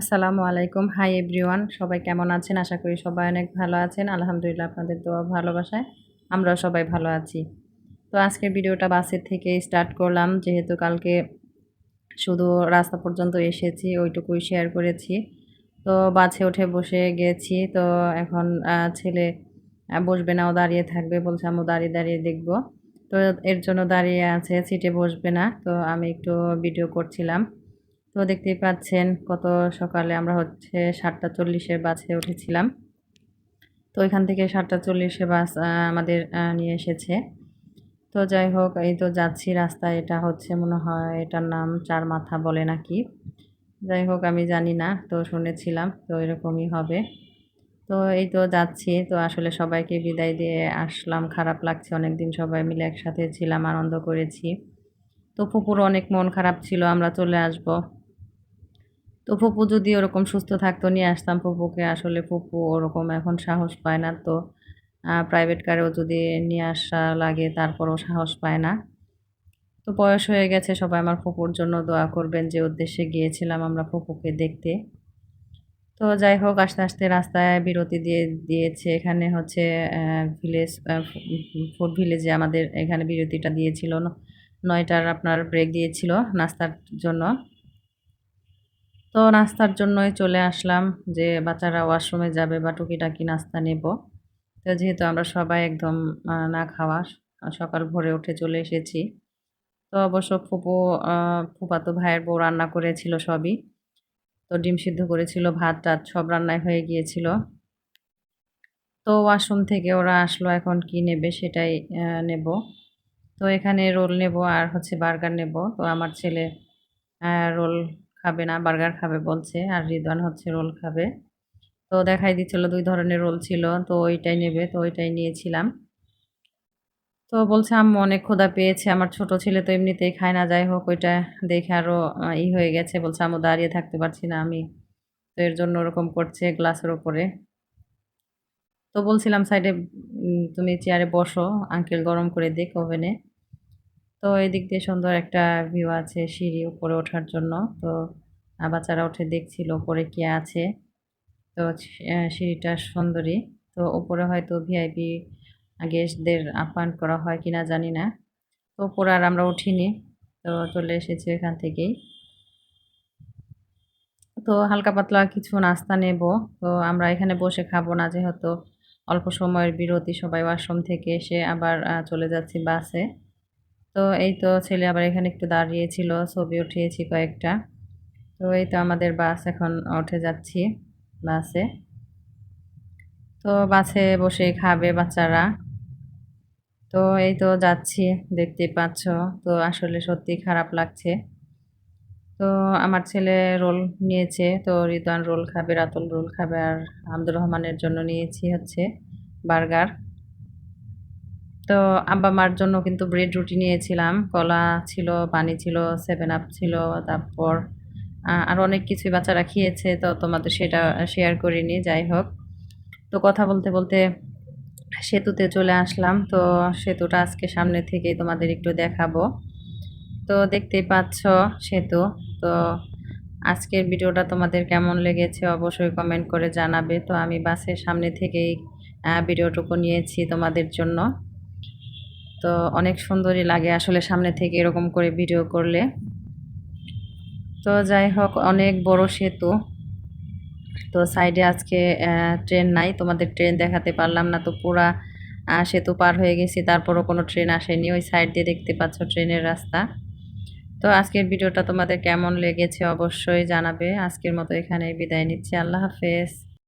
আসসালামু আলাইকুম। Hi everyone সবাই কেমন আছেন? আশা করি সবাই অনেক ভালো আছেন। আলহামদুলিল্লাহ আপনাদের দোয়া ভালোবাসায় আমরাও সবাই ভালো আছি। তো আজকের ভিডিওটা বাসের থেকে স্টার্ট করলাম। যেহেতু কালকে শুধু রাস্তা পর্যন্ত এসেছি, ওইটুকুই শেয়ার করেছি। তো বাসে উঠে বসে গেছি। তো এখন ছেলে বসবে না, ও দাঁড়িয়ে থাকবে। বলছে আমি দাঁড়িয়ে দাঁড়িয়ে দেখব। তো এর জন্য দাঁড়িয়ে আছে, সিটে বসবে না। তো আমি একটু ভিডিও করছিলাম। তো দেখতেই পাচ্ছেন কত সকালে আমরা হচ্ছে সাতটা চল্লিশের বাসে উঠেছিলাম। তো এখান থেকে সাতটা চল্লিশে বাস আমাদের নিয়ে এসেছে। তো যাই হোক, এই তো যাচ্ছি রাস্তায়। এটা হচ্ছে মনে হয় এটার নাম চার মাথা বলে নাকি। যাই হোক, আমি জানি না, তো শুনেছিলাম, তো এরকমই হবে। তো এই তো যাচ্ছি, তো আসলে সবাইকে বিদায় দিয়ে আসলাম। খারাপ লাগছে অনেক দিন সবাই মিলে একসাথে ছিলাম, আনন্দ করেছি। তো ফুপুর অনেক মন খারাপ ছিল, আমরা চলে আসব। তো ফুপু যদি ওরকম সুস্থ থাকতো, নিয়ে আসতাম ফুপুকে। আসলে ফুপু ওরকম এখন সাহস পায় না তো। প্রাইভেট কারেও যদি নিয়ে আসা লাগে, তারপরও সাহস পায় না। তো বয়স হয়ে গেছে, সবাই আমার ফুপুর জন্য দোয়া করবেন যে উদ্দেশ্যে গিয়েছিলাম আমরা ফুপুকে দেখতে। তো যাই হোক, আস্তে আস্তে রাস্তায় বিরতি দিয়ে দিয়েছে। এখানে হচ্ছে ভিলেজ ফুড ভিলেজে আমাদের এখানে বিরতিটা দিয়েছিল। নয়টার আপনার ব্রেক দিয়েছিল নাস্তার জন্য। তো নাস্তার জন্যই চলে আসলাম যে বাচ্চারা ওয়াশরুমে যাবে বা টুকিটাকি নাস্তা নেব। তো যেহেতু আমরা সবাই একদম না খাওয়া, সকাল ভোরে উঠে চলে এসেছি। তো অবশ্য ফুপু ফুপাতো ভাইয়ের বউ রান্না করেছিল সবই। তো ডিম সিদ্ধ করেছিল, ভাত টাত সব রান্নায় হয়ে গিয়েছিল। তো ওয়াশরুম থেকে ওরা আসলো, এখন কি নেবে সেটাই নেব। তো এখানে রোল নেব আর হচ্ছে বার্গার নেব। তো আমার ছেলে রোল খাবে না, বার্গার খাবে বলছে, আর রিদওয়ান হচ্ছে রোল খাবে। তো দেখাই দিচ্ছিল দুই ধরনের রোল ছিল, তো ওইটাই নেবে, তো ওইটাই নিয়েছিলাম। তো বলছে, আম্মু, অনেক ক্ষুধা পেয়েছে, আমার ছোট ছেলে তো এমনিতেই খায় না, যাই হোক, ওইটা দেখে আরও ই হয়ে গেছে। বলছে, আম্মু, দাঁড়িয়ে থাকতে পারছি না আমি, তো এর জন্য ওরকম করছে গ্লাসের ওপরে। তো বলছিলাম, সাইডে তুমি চেয়ারে বসো, আঙ্কেল গরম করে দিক ওভেনে। তো এই দিক দিয়ে সুন্দর একটা ভিউ আছে সিঁড়ি উপরে ওঠার জন্য। তো বাচ্চারা উঠে দেখছিল উপরে কি আছে। তো সিঁড়িটা সুন্দরী। তো উপরে হয়তো ভিআইপি গেস্টদের আপ্যায়ন করা হয় কিনা জানি না। তো উপরে আর আমরা উঠিনি। তো চলে এসেছি এখান থেকেই। তো হালকা পাতলা কিছু নাস্তা নেব। তো আমরা এখানে বসে খাব না যেহেতু অল্প সময়ের বিরতি। সবাই ওয়াশরুম থেকে এসে আবার চলে যাচ্ছি বাসে। তো এই তো ছেলে আবার এখানে একটু দাঁড়িয়েছিল, ছবি উঠিয়েছি কয়েকটা। তো এই তো আমাদের বাস এখন উঠে যাচ্ছি বাসে। তো বাসে বসে খাবে বাচ্চারা। তো এই তো যাচ্ছি দেখতে পাচ্ছ। তো আসলে সত্যি খারাপ লাগছে। তো আমার ছেলে রোল নিয়েছে, তো রিদান রোল খাবে, রাতুল রোল খাবে, আর আব্দুর রহমানের জন্য নিয়েছি হচ্ছে বার্গার। তো আব্বা মার জন্য কিন্তু ব্রেড রুটি নিয়েছিলাম। কলা ছিল, পানি ছিল সেভেন আপ ছিল, তারপর আরও অনেক কিছুই বাচ্চারা খেয়েছে, তো তোমাদের সেটা শেয়ার করিনি, যাই হোক। তো কথা বলতে বলতে সেতুতে চলে আসলাম। তো সেতুটা আজকে সামনে থেকেই তোমাদের একটু দেখাবো। তো দেখতেই পাচ্ছ সেতু। তো আজকের ভিডিওটা তোমাদের কেমন লেগেছে অবশ্যই কমেন্ট করে জানাবে। তো আমি বাসের সামনে থেকেই ভিডিওটুকু নিয়েছি তোমাদের জন্য। তো অনেক সুন্দরই লাগে আসলে সামনে থেকে এরকম করে ভিডিও করলে। তো যাই হোক, অনেক বড় সেতু। তো সাইডে আজকে ট্রেন নাই, তোমাদের ট্রেন দেখাতে পারলাম না, তো পুরা সেতু পার হয়ে গেছি, তারপরও কোনো ট্রেন আসেনি, ওই সাইড দিয়ে দেখতে পাচ্ছ ট্রেনের রাস্তা। তো আজকের ভিডিওটা তোমাদের কেমন লেগেছে অবশ্যই জানাবে। আজকের মতো এখানে বিদায় নিচ্ছি, আল্লাহ হাফেজ।